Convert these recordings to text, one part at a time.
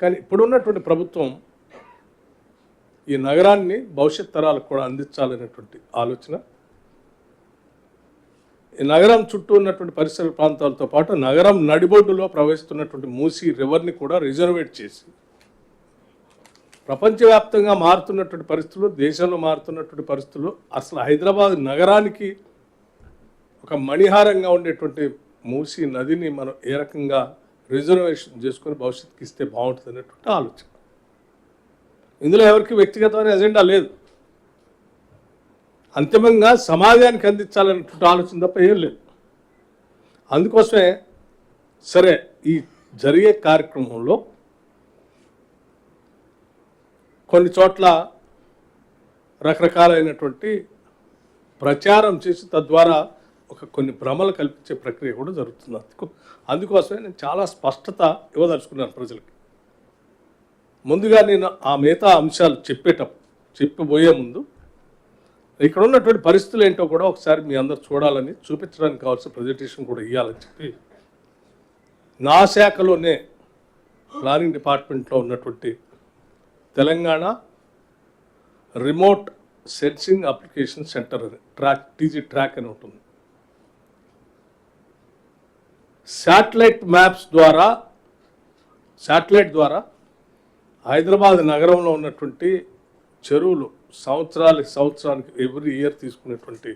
కానీ ఇప్పుడున్నటువంటి ప్రభుత్వం ఈ నగరాన్ని భవిష్యత్ తరాలకు కూడా అందించాలనేటువంటి ఆలోచన. ఈ నగరం చుట్టూ ఉన్నటువంటి పరిసర ప్రాంతాలతో పాటు నగరం నడిబొడ్డులో ప్రవహిస్తున్నటువంటి మూసీ రివర్ని కూడా రిజర్వేట్ చేసి ప్రపంచవ్యాప్తంగా మారుతున్నటువంటి పరిస్థితులు దేశంలో మారుతున్నటువంటి పరిస్థితులు అసలు హైదరాబాద్ నగరానికి ఒక మణిహారంగా ఉండేటువంటి మూసీ నదిని మనం ఏ రకంగా రిజర్వేషన్ చేసుకొని భవిష్యత్తుకి ఇస్తే బాగుంటుంది అనేటువంటి ఆలోచన. ఇందులో ఎవరికి వ్యక్తిగతమైన ఎజెండా లేదు. అంతిమంగా సమాజానికి అందించాలనేటువంటి ఆలోచన తప్ప ఏం లేదు. అందుకోసమే సరే ఈ జరిగే కార్యక్రమంలో కొన్ని చోట్ల రకరకాలైనటువంటి ప్రచారం చేసి తద్వారా ఒక కొన్ని భ్రమలు కల్పించే ప్రక్రియ కూడా జరుగుతుంది. అందుకు అందుకోసమే నేను చాలా స్పష్టత ఇవ్వదలుచుకున్నాను ప్రజలకి. ముందుగా నేను ఆ మిగతా అంశాలు చెప్పేటప్పుడు చెప్పబోయే ముందు ఇక్కడ ఉన్నటువంటి పరిస్థితులు ఏంటో కూడా ఒకసారి మీ అందరు చూడాలని చూపించడానికి కావాల్సిన ప్రజెంటేషన్ కూడా ఇవ్వాలని చెప్పి నా శాఖలోనే ప్లానింగ్ డిపార్ట్మెంట్లో ఉన్నటువంటి Telangana remote sensing application centre అని ట్రాక్ టీజీ ట్రాక్ అని ఉంటుంది. శాటిలైట్ మ్యాప్స్ ద్వారా శాటిలైట్ ద్వారా హైదరాబాద్ నగరంలో ఉన్నటువంటి చెరువులు సంవత్సరాలకి సంవత్సరానికి ఎవ్రీ ఇయర్ తీసుకునేటువంటి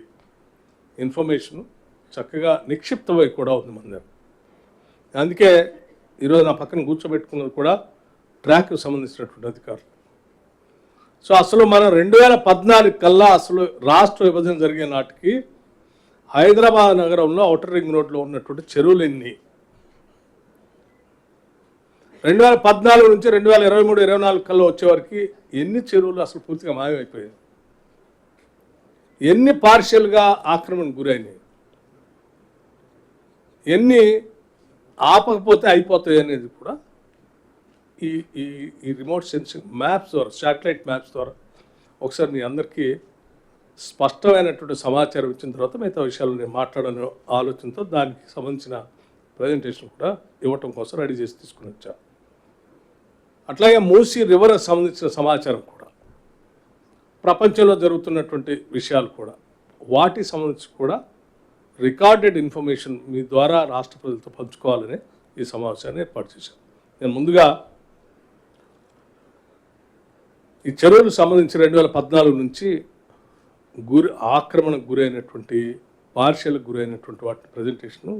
ఇన్ఫర్మేషన్ చక్కగా నిక్షిప్తమై కూడా ఉంది మన దగ్గర. అందుకే ఈరోజు నా పక్కన కూర్చోబెట్టుకున్నది కూడా ట్రాక్కి సంబంధించినటువంటి అధికారులు. సో అసలు మనం రెండు వేల పద్నాలుగు కల్లా అసలు రాష్ట్ర విభజన జరిగే నాటికి హైదరాబాద్ నగరంలో ఔటర్ రింగ్ రోడ్లో ఉన్నటువంటి చెరువులు ఎన్ని రెండు వేల పద్నాలుగు నుంచి రెండు వేల ఇరవై మూడు ఇరవై నాలుగు కల్లా వచ్చేవరకు ఎన్ని చెరువులు అసలు పూర్తిగా మాయమైపోయాయి? ఎన్ని పార్షియల్గా ఆక్రమణకు గురైనాయి? ఎన్ని ఆపకపోతే అయిపోతాయి అనేది కూడా ఈ ఈ ఈ రిమోట్ సెన్సింగ్ మ్యాప్స్ ద్వారా శాటిలైట్ మ్యాప్స్ ద్వారా ఒకసారి మీ అందరికీ స్పష్టమైనటువంటి సమాచారం ఇచ్చిన తర్వాత మిగతా విషయాలు నేను మాట్లాడని ఆలోచనతో దానికి సంబంధించిన ప్రజెంటేషన్ కూడా ఇవ్వటం కోసం రెడీ చేసి తీసుకుని వచ్చా. అట్లాగే మూసీ రివర్ సంబంధించిన సమాచారం కూడా. ప్రపంచంలో జరుగుతున్నటువంటి విషయాలు కూడా. వాటి సంబంధించి కూడా రికార్డెడ్ ఇన్ఫర్మేషన్ మీ ద్వారా రాష్ట్ర ప్రజలతో పంచుకోవాలని ఈ సమావేశాన్ని ఏర్పాటు చేశాను. నేను ముందుగా ఈ చెరువులకు సంబంధించి రెండు వేల పద్నాలుగు నుంచి గురి ఆక్రమణకు గురైనటువంటి పార్షియల్కి గురైనటువంటి వాటి ప్రజెంటేషను